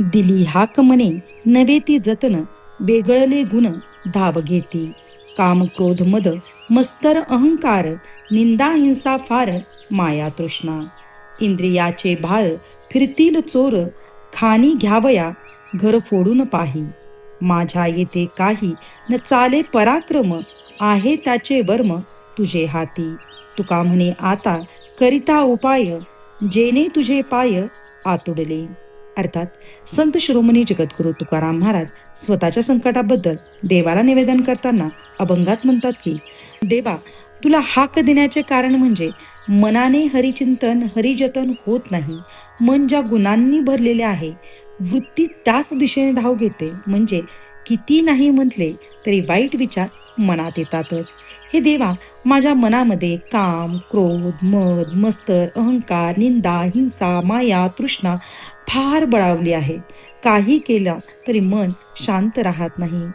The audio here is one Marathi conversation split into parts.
दिली हाक मने नवे ती जतन वेगळले गुण धाव घेती. काम क्रोध मद मस्तर अहंकार निंदा हिंसा फार माया तृष्णा. इंद्रियाचे भार फिरतील चोर खानी घ्यावया घर फोडून पाही. माझ्या येथे काही न चाले पराक्रम आहे त्याचे वर्म तुझे हाती. तुका म्हणे आता करिता उपाय जेने तुझे पाय आतुडले. अर्थात संत शिरोमणी जगद्गुरु तुकाराम महाराज स्वतःच्या संकटाबद्दल देवाला निवेदन करताना अभंगात म्हणतात की देवा तुला हाक देण्याचे कारण म्हणजे मनाने हरिचिंतन हरिजतन होत नाही. मन ज्या गुणांनी भरलेले आहे वृत्ती त्याच दिशेने धाव घेते. म्हणजे किती नाही म्हटले तरी वाईट विचार मनात येतातच. हे देवा माझ्या मनामध्ये काम क्रोध मद मस्तर अहंकार निंदा हिंसा माया तृष्णा फार बळावली आहे. काही केलं तरी मन शांत राहत नाही.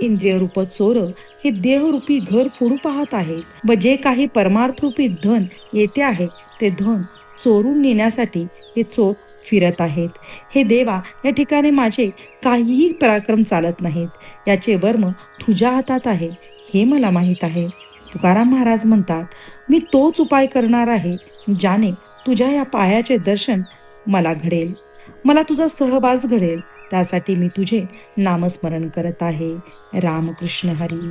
इंद्रियरूप चोर हे देहरूपी घर फोडू पाहत आहेत. व जे काही परमार्थरूपी धन येते आहे ते धन चोरून नेण्यासाठी हे चोर फिरत आहेत. हे देवा या ठिकाणी माझे काहीही पराक्रम चालत नाहीत. याचे वर्म तुझ्या हातात आहे हे मला माहीत आहे. तुकाराम महाराज म्हणतात मी तोच उपाय करणार आहे ज्याने तुझ्या या पायाचे दर्शन मला घडेल. मला तुझा सहवास घडेल. त्यासाठी मी तुझे नामस्मरण करत आहे. रामकृष्ण हरी.